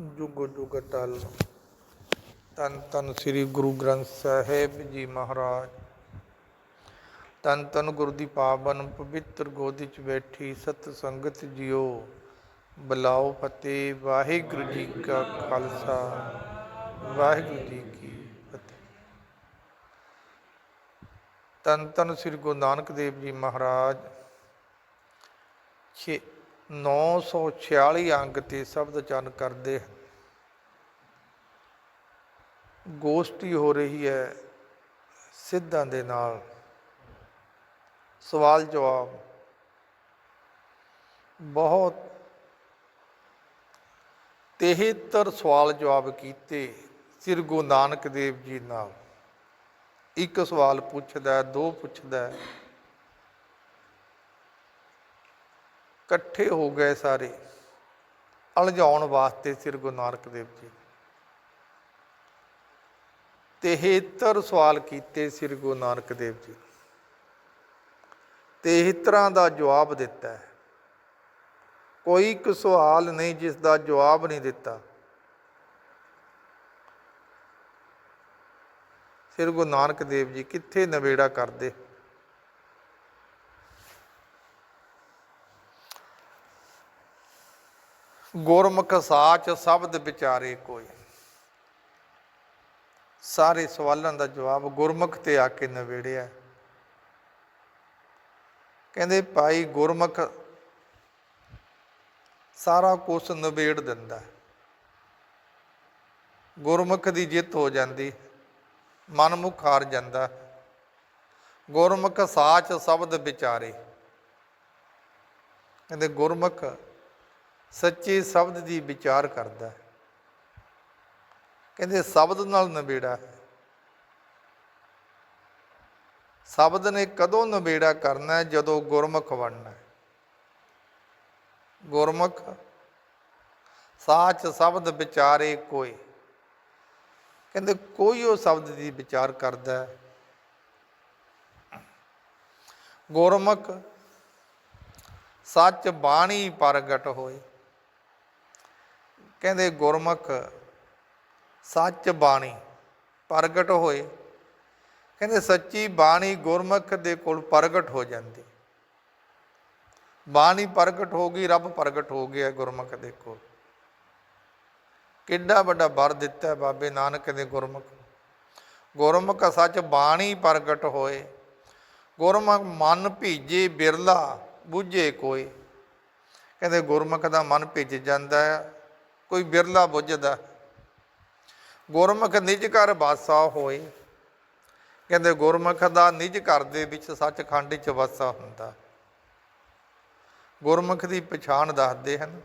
ਜੁਗ ਜੁਗ ਟਲ ਤਨ ਤਨ ਸ੍ਰੀ ਗੁਰੂ ਗ੍ਰੰਥ ਸਾਹਿਬ ਜੀ ਮਹਾਰਾਜ। ਤਨ ਤਨ ਗੁਰੂ ਦੀ ਪਾਵਨ ਪਵਿੱਤਰ ਗੋਦੀ ਚ ਬੈਠੀ ਸਤ ਸੰਗਤ ਜਿਓ। ਬਲਾਓ ਫਤਿਹ, ਵਾਹਿਗੁਰੂ ਜੀ ਕਾ ਖਾਲਸਾ। ਵਾਹਿਗੁਰੂ ਜੀ ਕੀ ਫਤਿਹ। ਤਨ ਤਨ ਸ੍ਰੀ ਗੁਰੂ ਨਾਨਕ ਦੇਵ ਜੀ ਮਹਾਰਾਜ। ਛੇ 946 ਅੰਗ ਤੇ ਸ਼ਬਦ ਚਰਨ ਕਰਦੇ ਹਨ। ਗੋਸ਼ਟੀ ਹੋ ਰਹੀ ਹੈ ਸਿੱਧਾਂ ਦੇ ਨਾਲ। ਸਵਾਲ ਜਵਾਬ, ਬਹੁਤ 73 ਸਵਾਲ ਜਵਾਬ ਕੀਤੇ ਸ੍ਰੀ ਗੁਰੂ ਨਾਨਕ ਦੇਵ ਜੀ ਨਾਲ। ਇੱਕ ਸਵਾਲ ਪੁੱਛਦਾ, ਦੋ ਪੁੱਛਦਾ ਹੈ। ਇਕੱਠੇ ਹੋ ਗਏ ਸਾਰੇ, ਅਲਝਾਉਣ ਵਾਸਤੇ ਸ੍ਰੀ ਗੁਰੂ ਨਾਨਕ ਦੇਵ ਜੀ। 73 ਸਵਾਲ ਕੀਤੇ ਸ੍ਰੀ ਗੁਰੂ ਨਾਨਕ ਦੇਵ ਜੀ। 73 ਦਾ ਜਵਾਬ ਦਿੱਤਾ ਹੈ। ਕੋਈ ਇੱਕ ਸਵਾਲ ਨਹੀਂ, ਜਿਸ ਦਾ ਜਵਾਬ ਨਹੀਂ ਦਿੱਤਾ। ਸ੍ਰੀ ਗੁਰੂ ਨਾਨਕ ਦੇਵ ਜੀ ਕਿੱਥੇ ਨਵੇੜਾ ਕਰਦੇ? ਗੁਰਮੁਖ ਸਾਚ ਸ਼ਬਦ ਵਿਚਾਰੇ ਕੋਈ। ਸਾਰੇ ਸਵਾਲਾਂ ਦਾ ਜਵਾਬ ਗੁਰਮੁਖ ਤੇ ਆ ਕੇ ਨਵੇੜਿਆ ਕਹਿੰਦੇ, ਭਾਈ ਗੁਰਮੁਖ ਸਾਰਾ ਕੁਝ ਨਵੇੜ ਦਿੰਦਾ ਗੁਰਮੁਖ ਦੀ ਜਿੱਤ ਹੋ ਜਾਂਦੀ ਮਨਮੁਖ ਹਾਰ ਜਾਂਦਾ ਗੁਰਮੁਖ ਸਾਚ ਸ਼ਬਦ ਵਿਚਾਰੇ। ਕਹਿੰਦੇ, ਗੁਰਮੁਖ ਸੱਚੇ ਸ਼ਬਦ ਦੀ ਵਿਚਾਰ ਕਰਦਾ ਹੈ। ਕਹਿੰਦੇ ਸ਼ਬਦ ਨਾਲ ਨਵੇੜਾ ਹੈ। ਸ਼ਬਦ ਨੇ ਕਦੋਂ ਨਵੇੜਾ ਕਰਨਾ ਜਦੋਂ ਗੁਰਮੁਖ ਬਣਨਾ ਹੈ। ਗੁਰਮੁਖ, ਸਾਚ ਸ਼ਬਦ ਵਿਚਾਰੇ ਕੋਈ। ਕਹਿੰਦੇ ਕੋਈ ਉਹ ਸ਼ਬਦ ਦੀ ਵਿਚਾਰ ਕਰਦਾ ਹੈ। ਗੁਰਮੁਖ, ਸੱਚ ਬਾਣੀ ਪ੍ਰਗਟ ਹੋਏ। ਕਹਿੰਦੇ ਗੁਰਮੁਖ ਸੱਚ ਬਾਣੀ ਪ੍ਰਗਟ ਹੋਏ। ਕਹਿੰਦੇ ਸੱਚੀ ਬਾਣੀ ਗੁਰਮੁਖ ਦੇ ਕੋਲ ਪ੍ਰਗਟ ਹੋ ਜਾਂਦੀ। ਬਾਣੀ ਪ੍ਰਗਟ ਹੋ ਗਈ, ਰੱਬ ਪ੍ਰਗਟ ਹੋ ਗਿਆ ਗੁਰਮੁਖ ਦੇ ਕੋਲ। ਕਿੱਡਾ ਵੱਡਾ ਵਰ ਦਿੱਤਾ ਬਾਬੇ ਨਾਨਕ ਦੇ ਗੁਰਮੁਖ ਗੁਰਮੁਖ ਸੱਚ ਬਾਣੀ ਪ੍ਰਗਟ ਹੋਏ। ਗੁਰਮੁਖ ਮਨ ਭੀਜੇ ਬਿਰਲਾ, ਬੁੱਝੇ ਕੋਈ ਕਹਿੰਦੇ ਗੁਰਮੁਖ ਦਾ ਮਨ ਭਿੱਜ ਜਾਂਦਾ ਹੈ। ਕੋਈ ਬਿਰਲਾ ਬੁੱਝਦਾ। ਗੁਰਮੁਖ ਨਿਜ ਘਰ ਵਾਸਾ ਹੋਏ। ਕਹਿੰਦੇ ਗੁਰਮੁਖ ਦਾ ਨਿਜ ਘਰ ਦੇ ਵਿੱਚ ਸੱਚਖੰਡ ਵਿੱਚ ਵਾਸਾ ਹੁੰਦਾ। ਗੁਰਮੁਖ ਦੀ ਪਛਾਣ ਦੱਸਦੇ ਹਨ,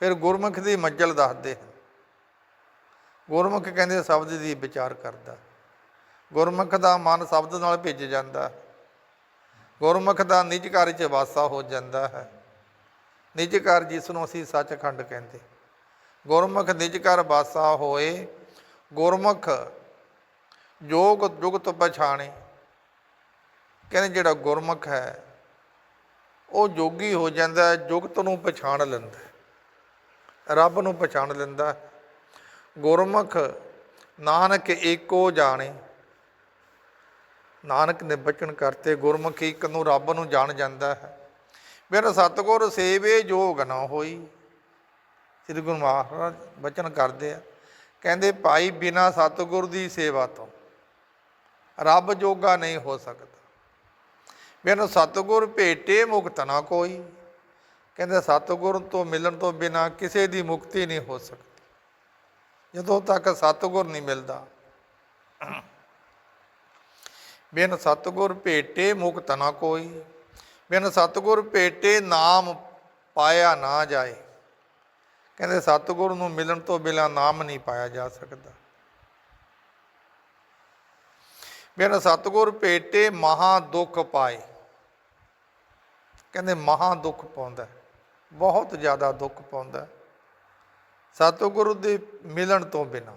ਫਿਰ ਗੁਰਮੁਖ ਦੀ ਮੰਜ਼ਲ ਦੱਸਦੇ ਹਨ। ਗੁਰਮੁਖ ਕਹਿੰਦੇ ਸ਼ਬਦ ਦੀ ਵਿਚਾਰ ਕਰਦਾ। ਗੁਰਮੁਖ ਦਾ ਮਨ ਸ਼ਬਦ ਨਾਲ ਭਿੱਜ ਜਾਂਦਾ। ਗੁਰਮੁਖ ਦਾ ਨਿਜ ਘਰ 'ਚ ਵਾਸਾ ਹੋ ਜਾਂਦਾ ਹੈ। ਨਿਜ ਘਰ ਜਿਸ ਨੂੰ ਅਸੀਂ ਸੱਚਖੰਡ ਕਹਿੰਦੇ। ਗੁਰਮੁਖ ਨਿਜ ਘਰ ਬਾਸਾ ਹੋਏ, ਗੁਰਮੁਖ ਜੋਗ ਜੁਗਤ ਪਛਾਣੇ ਕਹਿੰਦੇ ਜਿਹੜਾ ਗੁਰਮੁਖ ਹੈ, ਉਹ ਜੋਗੀ ਹੋ ਜਾਂਦਾ ਹੈ ਜੁਗਤ ਨੂੰ ਪਛਾਣ ਲੈਂਦਾ ਹੈ। ਰੱਬ ਨੂੰ ਪਛਾਣ ਲੈਂਦਾ ਹੈ। ਗੁਰਮੁਖ ਨਾਨਕ ਏਕੋ ਜਾਣੇ ਨਾਨਕ ਨੇ ਬਚਨ ਕਰਤੇ, ਗੁਰਮੁਖ ਇੱਕ ਨੂੰ ਰੱਬ ਨੂੰ ਜਾਣ ਜਾਂਦਾ ਹੈ ਮੇਰਾ ਸਤਗੁਰ ਸੇਵੇ ਜੋਗ ਨਾ ਹੋਈ ਸ੍ਰੀ ਗੁਰੂ ਮਹਾਰਾਜ ਬਚਨ ਕਰਦੇ ਆ। ਕਹਿੰਦੇ, ਭਾਈ ਬਿਨਾ ਸਤਗੁਰ ਦੀ ਸੇਵਾ ਤੋਂ ਰੱਬ ਜੋਗਾ ਨਹੀਂ ਹੋ ਸਕਦਾ। ਬਿਨ ਸਤਗੁਰ ਭੇਟੇ ਮੁਕਤ ਨਾ ਕੋਈ। ਕਹਿੰਦੇ, ਸਤਗੁਰ ਤੋਂ ਮਿਲਣ ਤੋਂ ਬਿਨਾ ਕਿਸੇ ਦੀ ਮੁਕਤੀ ਨਹੀਂ ਹੋ ਸਕਦੀ। ਜਦੋਂ ਤੱਕ ਸਤਗੁਰ ਨਹੀਂ ਮਿਲਦਾ, ਬਿਨ ਸਤਗੁਰ ਭੇਟੇ ਮੁਕਤ ਨਾ ਕੋਈ। ਬਿਨ ਸਤਗੁਰ ਭੇਟੇ ਨਾਮ ਪਾਇਆ ਨਾ ਜਾਏ। ਕਹਿੰਦੇ ਸਤਿਗੁਰ ਨੂੰ ਮਿਲਣ ਤੋਂ ਬਿਨਾਂ ਨਾਮ ਨਹੀਂ ਪਾਇਆ ਜਾ ਸਕਦਾ। ਬਿਨ ਸਤਿਗੁਰ ਭੇਟੇ ਮਹਾ ਦੁੱਖ ਪਾਏ। ਕਹਿੰਦੇ ਮਹਾ ਦੁੱਖ ਪਾਉਂਦਾ, ਬਹੁਤ ਜ਼ਿਆਦਾ ਦੁੱਖ ਪਾਉਂਦਾ। ਹੈ। ਸਤਿਗੁਰੂ ਦੇ ਮਿਲਣ ਤੋਂ ਬਿਨਾਂ।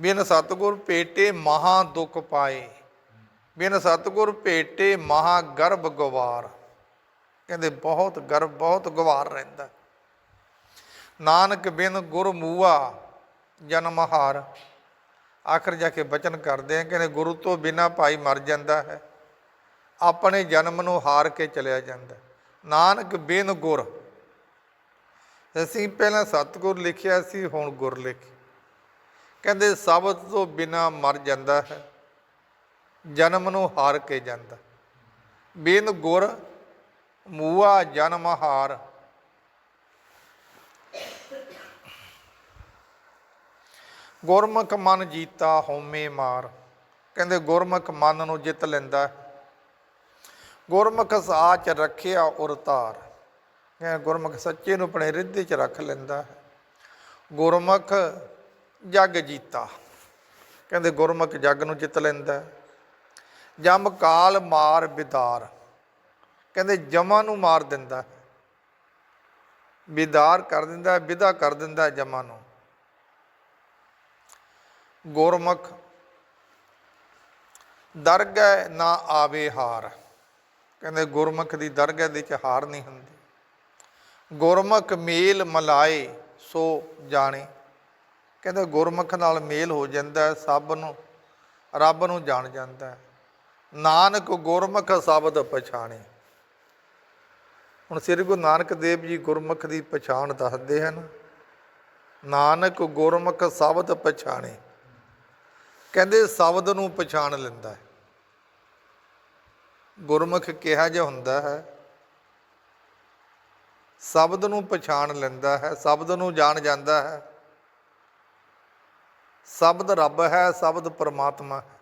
ਬਿਨ ਸਤਿਗੁਰ ਭੇਟੇ ਮਹਾ ਦੁੱਖ ਪਾਏ। ਬਿਨ ਸਤਿਗੁਰ ਭੇਟੇ ਮਹਾ ਗਰਭ ਗਵਾਰ। ਕਹਿੰਦੇ ਬਹੁਤ ਗਰਭ, ਬਹੁਤ ਗਵਾਰ ਰਹਿੰਦਾ। ਨਾਨਕ ਬਿਨ ਗੁਰ ਮੂਆ ਜਨਮ ਹਾਰ। ਆਖਰ ਜਾ ਕੇ ਬਚਨ ਕਰਦੇ ਆ, ਕਹਿੰਦੇ ਗੁਰੂ ਤੋਂ ਬਿਨਾ ਭਾਈ ਮਰ ਜਾਂਦਾ ਹੈ। ਆਪਣੇ ਜਨਮ ਨੂੰ ਹਾਰ ਕੇ ਚਲਿਆ ਜਾਂਦਾ ਨਾਨਕ ਬਿਨ ਗੁਰ। ਅਸੀਂ ਪਹਿਲਾਂ ਸਤਿਗੁਰ ਲਿਖਿਆ ਸੀ, ਹੁਣ ਗੁਰ ਲਿਖ। ਕਹਿੰਦੇ ਸ਼ਬਦ ਤੋਂ ਬਿਨਾ ਮਰ ਜਾਂਦਾ ਹੈ। ਜਨਮ ਨੂੰ ਹਾਰ ਕੇ ਜਾਂਦਾ ਬਿਨ ਗੁਰ ਮੂਆ ਜਨਮ ਹਾਰ। ਗੁਰਮੁਖ ਮਨ ਜੀਤਾ ਹੋਮੇ ਮਾਰ ਕਹਿੰਦੇ ਗੁਰਮੁਖ ਮਨ ਨੂੰ ਜਿੱਤ ਲੈਂਦਾ ਹੈ। ਗੁਰਮੁਖ ਸਾਚ ਰੱਖਿਆ ਉਰਤਾਰ ਕਹਿੰਦੇ ਗੁਰਮੁਖ ਸੱਚੇ ਨੂੰ ਆਪਣੇ ਹਿਰਦੇ 'ਚ ਰੱਖ ਲੈਂਦਾ ਹੈ ਗੁਰਮੁਖ ਜਗ ਜੀਤਾ ਕਹਿੰਦੇ ਗੁਰਮੁਖ ਜਗ ਨੂੰ ਜਿੱਤ ਲੈਂਦਾ ਹੈ। ਜਮ ਕਾਲ ਮਾਰ ਬਿਦਾਰ ਕਹਿੰਦੇ ਜਮਾਂ ਨੂੰ ਮਾਰ ਦਿੰਦਾ ਹੈ। ਬਿਦਾਰ ਕਰ ਦਿੰਦਾ ਵਿਦਾ ਕਰ ਦਿੰਦਾ ਹੈ ਜਮਾਂ ਨੂੰ ਗੁਰਮੁਖ, ਦਰਗਹਿ ਨਾ ਆਵੇ ਹਾਰ। ਕਹਿੰਦੇ ਗੁਰਮੁਖ ਦੀ ਦਰਗਹਿ ਦੇ ਚ ਹਾਰ ਨਹੀਂ ਹੁੰਦੀ। ਗੁਰਮੁਖ ਮੇਲ ਮਲਾਏ, ਸੋ ਜਾਣੇ। ਕਹਿੰਦੇ ਗੁਰਮੁਖ ਨਾਲ ਮੇਲ ਹੋ ਜਾਂਦਾ ਸਭ ਨੂੰ, ਰੱਬ ਨੂੰ ਜਾਣ ਜਾਂਦਾ ਨਾਨਕ ਗੁਰਮੁਖ ਸ਼ਬਦ ਪਛਾਣੇ। ਹੁਣ ਸ੍ਰੀ ਗੁਰੂ ਨਾਨਕ ਦੇਵ ਜੀ ਗੁਰਮੁਖ ਦੀ ਪਛਾਣ ਦੱਸਦੇ ਹਨ। ਨਾਨਕ ਗੁਰਮੁਖ ਸ਼ਬਦ ਪਛਾਣੇ। ਕਹਿੰਦੇ ਸ਼ਬਦ ਨੂੰ ਪਛਾਣ ਲੈਂਦਾ ਹੈ। ਗੁਰਮੁਖ ਕਿਹਾ ਜਿਹਾ ਹੁੰਦਾ ਹੈ, ਸ਼ਬਦ ਨੂੰ ਪਛਾਣ ਲੈਂਦਾ ਹੈ, ਸ਼ਬਦ ਨੂੰ ਜਾਣ ਜਾਂਦਾ ਹੈ। ਸ਼ਬਦ ਰੱਬ ਹੈ, ਸ਼ਬਦ ਪਰਮਾਤਮਾ ਹੈ।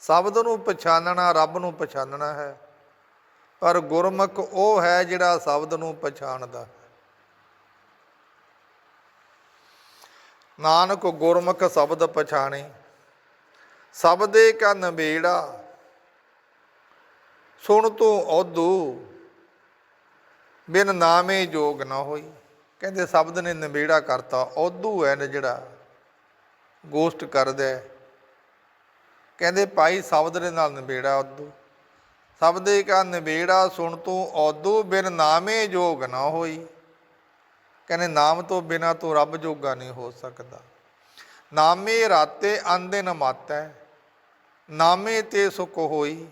ਸ਼ਬਦ ਨੂੰ ਪਛਾਨਣਾ, ਰੱਬ ਨੂੰ ਪਛਾਨਣਾ ਹੈ। ਪਰ ਗੁਰਮੁਖ ਉਹ ਹੈ ਜਿਹੜਾ ਸ਼ਬਦ ਨੂੰ ਪਛਾਣਦਾ ਹੈ। ਨਾਨਕ ਗੁਰਮੁਖ ਸ਼ਬਦ ਪਛਾਣੇ ਸ਼ਬਦੇ ਕਾ ਨਵੇੜਾ ਸੁਣ ਤੂੰ ਔਦੂ ਬਿਨ ਨਾਮੇ ਜੋਗ ਨਾ ਹੋਈ। ਕਹਿੰਦੇ ਸ਼ਬਦ ਨੇ ਨਵੇੜਾ ਕਰਤਾ ਔਦੂ ਹੈ ਨਾ ਜਿਹੜਾ ਗੋਸ਼ਟ ਕਰਦਾ ਹੈ। ਕਹਿੰਦੇ ਭਾਈ ਸ਼ਬਦ ਦੇ ਨਾਲ ਨਵੇੜਾ ਔਦੂ ਸ਼ਬਦੇ ਕਾ ਨਵੇੜਾ ਸੁਣ ਤੂੰ ਔਦੂ ਬਿਨ ਨਾਮੇ ਜੋਗ ਨਾ ਹੋਈ। ਕਹਿੰਦੇ, ਨਾਮ ਤੋਂ ਬਿਨਾ ਤੂੰ ਰੱਬ ਜੋਗਾ ਨਹੀਂ ਹੋ ਸਕਦਾ। ਨਾਮੇ ਰਾਤੇ ਅੰਦਿਨ ਮਾਤੈ, ਨਾਮੇ ਤੇ ਸੁਖ ਹੋਈ।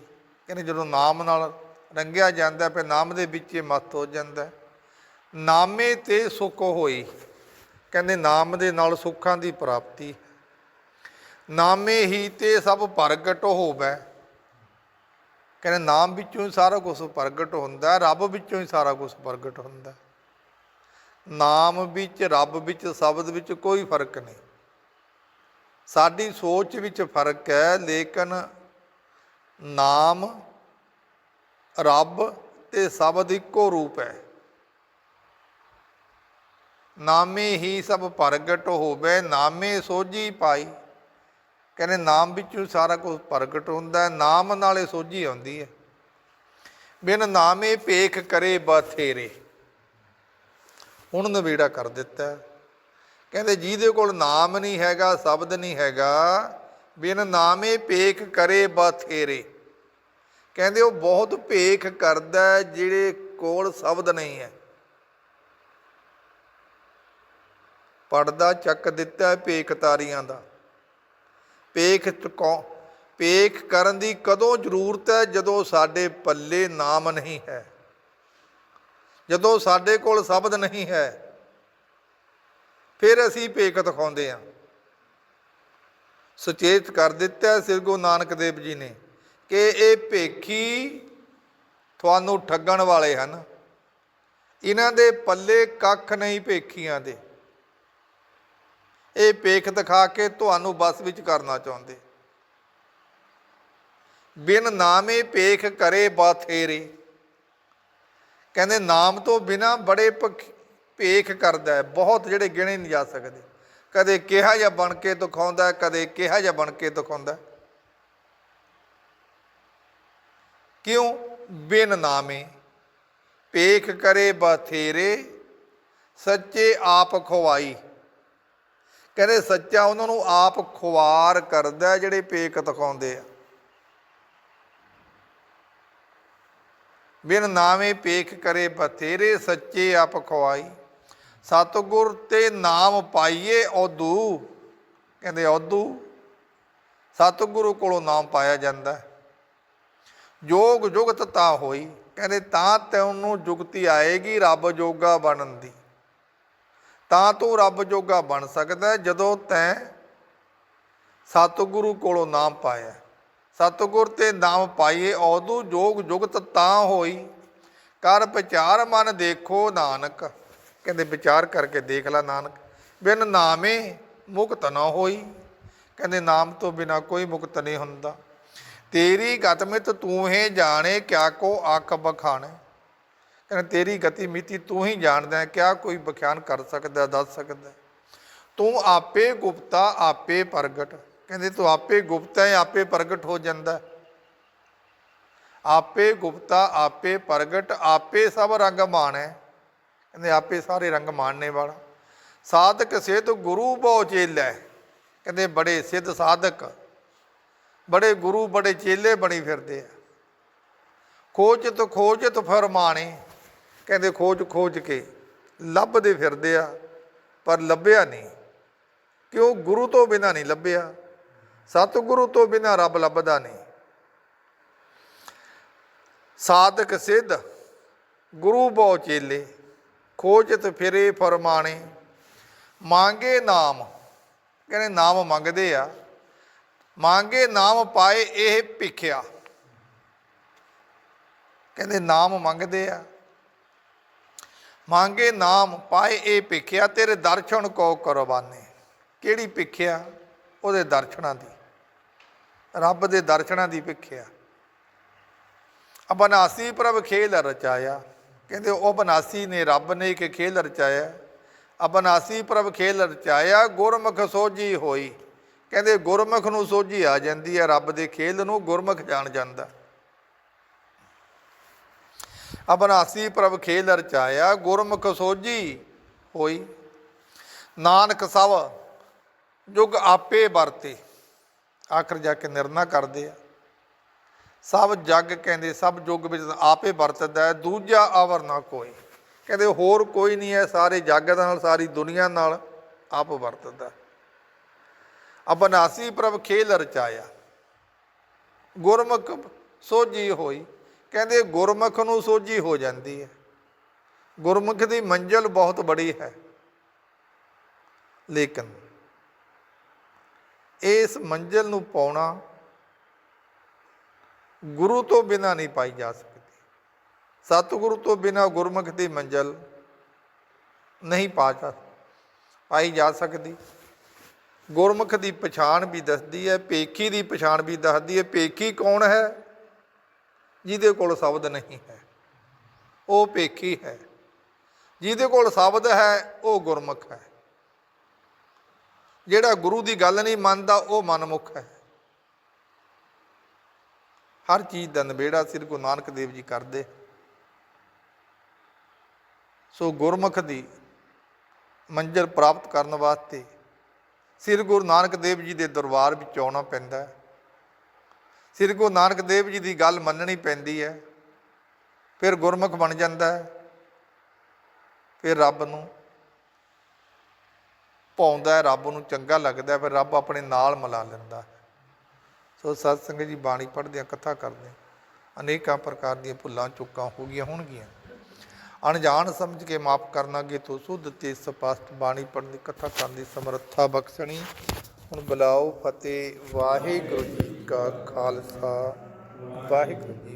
ਕਹਿੰਦੇ, ਜਦੋਂ ਨਾਮ ਨਾਲ ਰੰਗਿਆ ਜਾਂਦਾ, ਫਿਰ ਨਾਮ ਦੇ ਵਿੱਚ ਹੀ ਮਸਤ ਹੋ ਜਾਂਦਾ। ਨਾਮੇ ਤੇ ਸੁਖ ਹੋਈ, ਕਹਿੰਦੇ, ਨਾਮ ਦੇ ਨਾਲ ਸੁੱਖਾਂ ਦੀ ਪ੍ਰਾਪਤੀ। ਨਾਮੇ ਹੀ ਤੇ ਸਭ ਪ੍ਰਗਟ ਹੋਵੇ। ਕਹਿੰਦੇ, ਨਾਮ ਵਿੱਚੋਂ ਹੀ ਸਾਰਾ ਕੁਝ ਪ੍ਰਗਟ ਹੁੰਦਾ, ਰੱਬ ਵਿੱਚੋਂ ਹੀ ਸਾਰਾ ਕੁਝ ਪ੍ਰਗਟ ਹੁੰਦਾ। ਨਾਮ ਵਿੱਚ, ਰੱਬ ਵਿੱਚ, ਸ਼ਬਦ ਵਿੱਚ ਕੋਈ ਫ਼ਰਕ ਨਹੀਂ। ਸਾਡੀ ਸੋਚ ਵਿੱਚ ਫ਼ਰਕ ਹੈ, ਲੇਕਿਨ ਨਾਮ, ਰੱਬ ਤੇ ਸ਼ਬਦ ਇੱਕੋ ਰੂਪ ਹੈ। ਨਾਮੇ ਹੀ ਸਭ ਪ੍ਰਗਟ ਹੋਵੇ, ਨਾਮੇ ਸੋਝੀ ਪਾਈ। ਕਹਿੰਦੇ ਨਾਮ ਵਿੱਚੋਂ ਸਾਰਾ ਕੁਝ ਪ੍ਰਗਟ ਹੁੰਦਾ ਹੈ, ਨਾਮ ਨਾਲੇ ਸੋਝੀ ਆਉਂਦੀ ਹੈ। ਬਿਨ ਨਾਮੇ ਭੇਖ ਕਰੇ ਬਥੇਰੇ। ਹੁਣ ਨਵੇੜਾ ਕਰ ਦਿੱਤਾ। ਕਹਿੰਦੇ, ਜਿਹਦੇ ਕੋਲ ਨਾਮ ਨਹੀਂ ਹੈਗਾ, ਸ਼ਬਦ ਨਹੀਂ ਹੈਗਾ, ਬਿਨ ਨਾਮੇ ਭੇਖ ਕਰੇ ਬਥੇਰੇ ਕਹਿੰਦੇ, ਉਹ ਬਹੁਤ ਭੇਖ ਕਰਦਾ ਜਿਹੜੇ ਕੋਲ ਸ਼ਬਦ ਨਹੀਂ ਹੈ। ਪੜਦਾ, ਚੱਕ ਦਿੱਤਾ ਹੈ ਭੇਖ ਤਾਰੀਆਂ ਦਾ। ਭੇਖ ਚੁਕਾ ਭੇਖ ਕਰਨ ਦੀ ਕਦੋਂ ਜ਼ਰੂਰਤ ਹੈ, ਜਦੋਂ ਸਾਡੇ ਪੱਲੇ ਨਾਮ ਨਹੀਂ ਹੈ। ਜਦੋਂ ਸਾਡੇ ਕੋਲ ਸ਼ਬਦ ਨਹੀਂ ਹੈ, ਫਿਰ ਅਸੀਂ ਭੇਖ ਦਿਖਾਉਂਦੇ ਹਾਂ। ਸੁਚੇਤ ਕਰ ਦਿੱਤਾ ਸ੍ਰੀ ਗੁਰੂ ਨਾਨਕ ਦੇਵ ਜੀ ਨੇ ਕਿ ਇਹ ਭੇਖੀ ਤੁਹਾਨੂੰ ਠੱਗਣ ਵਾਲੇ ਹਨ। ਇਹਨਾਂ ਦੇ ਪੱਲੇ ਕੱਖ ਨਹੀਂ ਭੇਖੀਆਂ ਦੇ। ਇਹ ਭੇਖ ਦਿਖਾ ਕੇ ਤੁਹਾਨੂੰ ਬਸ ਵਿੱਚ ਕਰਨਾ ਚਾਹੁੰਦੇ। ਬਿਨ ਨਾਮੇ ਭੇਖ ਕਰੇ ਬਾਥੇਰੇ ਕਹਿੰਦੇ ਨਾਮ ਤੋਂ ਬਿਨਾ ਬੜੇ ਭਖ- ਭੇਖ ਕਰਦਾ ਹੈ, ਬਹੁਤ ਜਿਹੜੇ ਗਿਣੇ ਨਹੀਂ ਜਾ ਸਕਦੇ। ਕਦੇ ਕਿਹਾ ਜਾਂ ਬਣ ਕੇ ਦਿਖਾਉਂਦਾ ਕਦੇ ਕਿਹਾ ਜਾਂ ਬਣ ਕੇ ਦਿਖਾਉਂਦਾ ਕਿਉਂ? ਬਿਨ ਨਾਮੇ। ਭੇਖ ਕਰੇ ਬਥੇਰੇ, ਸੱਚੇ ਆਪ ਖਵਾਈ ਕਹਿੰਦੇ ਸੱਚਾ ਉਹਨਾਂ ਨੂੰ ਆਪ ਖੁਆਰ ਕਰਦਾ ਜਿਹੜੇ ਭੇਖ ਦਿਖਾਉਂਦੇ ਆ। ਬਿਨ ਨਾਵੇਂ ਪੇਖ ਕਰੇ ਬਥੇਰੇ ਸੱਚੇ ਆਪ ਖਵਾਈ ਸਤਿਗੁਰ ਤੇ ਨਾਮ ਪਾਈਏ ਔਦੂ ਕਹਿੰਦੇ ਔਦੂ ਸਤਿਗੁਰੂ ਕੋਲੋਂ ਨਾਮ ਪਾਇਆ ਜਾਂਦਾ ਹੈ। ਜੋਗ ਜੁਗਤ ਤਾਂ ਹੋਈ। ਕਹਿੰਦੇ ਤਾਂ ਤੈਨੂੰ ਜੁਗਤੀ ਆਏਗੀ ਰੱਬ ਜੋਗਾ ਬਣਨ ਦੀ। ਤਾਂ ਤੂੰ ਰੱਬ ਜੋਗਾ ਬਣ ਸਕਦਾ ਜਦੋਂ ਤੈਂ ਸਤਿਗੁਰੂ ਕੋਲੋਂ ਨਾਮ ਪਾਇਆ ਸਤਿਗੁਰ ਤੇ ਨਾਮ ਪਾਈਏ ਔਦੂ ਜੋਗ ਜੁਗਤ ਤਾਂ ਹੋਈ। ਕਰ ਵਿਚਾਰ ਮਨ ਦੇਖੋ ਨਾਨਕ। ਕਹਿੰਦੇ ਵਿਚਾਰ ਕਰਕੇ ਦੇਖ ਲੈ ਨਾਨਕ। ਬਿਨ ਨਾਮੇ ਮੁਕਤ ਨਾ ਹੋਈ। ਕਹਿੰਦੇ ਨਾਮ ਤੋਂ ਬਿਨਾ ਕੋਈ ਮੁਕਤ ਨਹੀਂ ਹੁੰਦਾ। ਤੇਰੀ ਗਤ ਮਿਤ ਤੂੰ ਹੀ ਜਾਣੇ, ਕਿਆ ਕੋ ਅੱਖ ਬਖਾਣੇ। ਕਹਿੰਦੇ ਤੇਰੀ ਗਤੀ ਮਿਤੀ ਤੂੰ ਹੀ ਜਾਣਦਾ ਹੈ ਕਿਆ ਕੋਈ ਬਖਿਆਨ ਕਰ ਸਕਦਾ, ਦੱਸ ਸਕਦਾ। ਤੂੰ ਆਪੇ ਗੁਪਤਾ, ਆਪੇ ਪ੍ਰਗਟ। ਕਹਿੰਦੇ ਤੂੰ ਆਪੇ ਗੁਪਤਾ ਹੈ, ਆਪੇ ਪ੍ਰਗਟ ਹੋ ਜਾਂਦਾ ਆਪੇ ਗੁਪਤਾ, ਆਪੇ ਪ੍ਰਗਟ, ਆਪੇ ਸਭ ਰੰਗ ਮਾਣੈ ਕਹਿੰਦੇ ਆਪੇ ਸਾਰੇ ਰੰਗ ਮਾਣਨੇ ਵਾਲਾ। ਸਾਧਕ ਸਿੱਧ ਗੁਰੂ ਬਹੁ ਚੇਲੇ। ਕਹਿੰਦੇ ਬੜੇ ਸਿੱਧ ਸਾਧਕ। ਬੜੇ ਗੁਰੂ, ਬੜੇ ਚੇਲੇ ਬਣੀ ਫਿਰਦੇ ਆ। ਖੋਜਤ ਖੋਜਤ ਫਰਮਾਣੇ। ਕਹਿੰਦੇ ਖੋਜ ਖੋਜ ਕੇ ਲੱਭਦੇ ਫਿਰਦੇ ਆ, ਪਰ ਲੱਭਿਆ ਨਹੀਂ। ਕਿਉਂ? ਗੁਰੂ ਤੋਂ ਬਿਨਾ ਨਹੀਂ ਲੱਭਿਆ। ਸਤਿਗੁਰੂ ਤੋਂ ਬਿਨਾ ਰੱਬ ਲੱਭਦਾ ਨਹੀਂ। ਸਾਧਕ ਸਿੱਧ, ਗੁਰੂ ਬਹੁ ਚੇਲੇ, ਖੋਜਤ ਫਿਰੇ ਫਰਮਾਣੇ, ਮੰਗੇ ਨਾਮ, ਕਹਿੰਦੇ ਨਾਮ ਮੰਗਦੇ ਆ, ਮੰਗੇ ਨਾਮ ਪਾਏ ਇਹ ਭਿਖਿਆ। ਕਹਿੰਦੇ ਨਾਮ ਮੰਗਦੇ ਆ। ਮੰਗੇ ਨਾਮ ਪਾਏ ਇਹ ਭਿਖਿਆ, ਤੇਰੇ ਦਰਸ਼ਨ ਕੋ ਕਰਵਾਨੇ। ਕਿਹੜੀ ਭਿਖਿਆ? ਉਹਦੇ ਦਰਸ਼ਨਾਂ ਦੀ। ਰੱਬ ਦੇ ਦਰਸ਼ਨਾਂ ਦੀ ਭਿੱਖਿਆ। ਅਬਨਾਸੀ ਪ੍ਰਭ ਖੇਲ ਰਚਾਇਆ। ਕਹਿੰਦੇ ਉਹ ਬਨਾਸੀ ਨੇ ਰੱਬ ਨੇ ਕਿ ਖੇਲ ਰਚਾਇਆ। ਅਬਨਾਸੀ ਪ੍ਰਭ ਖੇਲ ਰਚਾਇਆ, ਗੁਰਮੁਖ ਸੋਝੀ ਹੋਈ। ਕਹਿੰਦੇ ਗੁਰਮੁਖ ਨੂੰ ਸੋਝੀ ਆ ਜਾਂਦੀ ਹੈ, ਰੱਬ ਦੇ ਖੇਲ ਨੂੰ ਗੁਰਮੁਖ ਜਾਣ ਜਾਂਦਾ। ਅਬਨਾਸੀ ਪ੍ਰਭ ਖੇਲ ਰਚਾਇਆ, ਗੁਰਮੁਖ ਸੋਝੀ ਹੋਈ। ਨਾਨਕ ਸਭ ਜੁਗ ਆਪੇ ਵਰਤੇ। ਆਖਰ ਜਾ ਕੇ ਨਿਰਣਾ ਕਰਦੇ ਆ। ਸਭ ਜੱਗ ਕਹਿੰਦੇ, ਸਭ ਯੁੱਗ ਵਿੱਚ ਆਪੇ ਵਰਤਦਾ ਹੈ, ਦੂਜਾ ਆਵਰ ਨਾ ਕੋਈ। ਕਹਿੰਦੇ, ਹੋਰ ਕੋਈ ਨਹੀਂ ਹੈ, ਸਾਰੇ ਜੱਗ ਨਾਲ, ਸਾਰੀ ਦੁਨੀਆ ਨਾਲ ਆਪ ਵਰਤਦਾ। ਅਬਨਾਸੀ ਪ੍ਰਭ ਖੇਲ ਰਚਾਇਆ। ਗੁਰਮੁਖ ਸੋਝੀ ਹੋਈ। ਕਹਿੰਦੇ, ਗੁਰਮੁਖ ਨੂੰ ਸੋਝੀ ਹੋ ਜਾਂਦੀ ਹੈ। ਗੁਰਮੁਖ ਦੀ ਮੰਜ਼ਲ ਬਹੁਤ ਬੜੀ ਹੈ। ਲੇਕਿਨ ਇਸ ਮੰਜ਼ਲ ਨੂੰ ਪਾਉਣਾ ਗੁਰੂ ਤੋਂ ਬਿਨਾ ਨਹੀਂ ਪਾਈ ਜਾ ਸਕਦੀ। ਸਤਿਗੁਰੂ ਤੋਂ ਬਿਨਾ ਗੁਰਮੁਖ ਦੀ ਮੰਜ਼ਲ ਨਹੀਂ ਪਾ ਜਾ ਪਾਈ ਜਾ ਸਕਦੀ। ਗੁਰਮੁਖ ਦੀ ਪਛਾਣ ਵੀ ਦੱਸਦੀ ਹੈ, ਪੇਖੀ ਦੀ ਪਛਾਣ ਵੀ ਦੱਸਦੀ ਹੈ। ਪੇਖੀ ਕੌਣ ਹੈ? ਜਿਹਦੇ ਕੋਲ ਸ਼ਬਦ ਨਹੀਂ ਹੈ। ਉਹ ਪੇਖੀ ਹੈ। ਜਿਹਦੇ ਕੋਲ ਸ਼ਬਦ ਹੈ, ਉਹ ਗੁਰਮੁਖ ਹੈ। ਜਿਹੜਾ ਗੁਰੂ ਦੀ ਗੱਲ ਨਹੀਂ ਮੰਨਦਾ, ਉਹ ਮਨਮੁਖ ਹੈ। ਹਰ ਚੀਜ਼ ਦਾ ਨਿਬੇੜਾ ਸ੍ਰੀ ਗੁਰੂ ਨਾਨਕ ਦੇਵ ਜੀ ਕਰਦੇ। ਸੋ ਗੁਰਮੁਖ ਦੀ ਮੰਜ਼ਿਲ ਪ੍ਰਾਪਤ ਕਰਨ ਵਾਸਤੇ ਸ੍ਰੀ ਗੁਰੂ ਨਾਨਕ ਦੇਵ ਜੀ ਦੇ ਦਰਬਾਰ ਵਿੱਚ ਆਉਣਾ ਪੈਂਦਾ ਹੈ। ਸ੍ਰੀ ਗੁਰੂ ਨਾਨਕ ਦੇਵ ਜੀ ਦੀ ਗੱਲ ਮੰਨਣੀ ਪੈਂਦੀ ਹੈ। ਫਿਰ ਗੁਰਮੁਖ ਬਣ ਜਾਂਦਾ ਹੈ। ਫਿਰ ਰੱਬ ਨੂੰ ਪਾਉਂਦਾ ਰੱਬ ਨੂੰ ਚੰਗਾ ਲੱਗਦਾ ਫਿਰ ਰੱਬ ਆਪਣੇ ਨਾਲ ਮਿਲਾ ਲੈਂਦਾ ਸੋ ਸਤ ਸੰਗਤ ਜੀ, ਬਾਣੀ ਪੜ੍ਹਦਿਆਂ ਕਥਾ ਕਰਦੇ ਅਨੇਕਾਂ ਪ੍ਰਕਾਰ ਦੀਆਂ ਭੁੱਲਾਂ, ਚੁੱਕਾਂ ਹੋ ਗਈਆਂ ਹੋਣਗੀਆਂ। ਅਣਜਾਣ ਸਮਝ ਕੇ ਮਾਫ ਕਰਨਾ ਅੱਗੇ ਤੋਂ ਸੁਧ ਤੇ ਸਪਸ਼ਟ ਬਾਣੀ ਪੜ੍ਹਨ ਦੀ ਕਥਾ ਕਰਨ ਦੀ ਸਮਰੱਥਾ ਬਖਸ਼ਣੀ। ਹੁਣ ਬੁਲਾਓ ਫਤਿਹ, ਵਾਹਿਗੁਰੂ ਜੀ ਕਾ ਖਾਲਸਾ। ਵਾਹਿਗੁਰੂ ਜੀ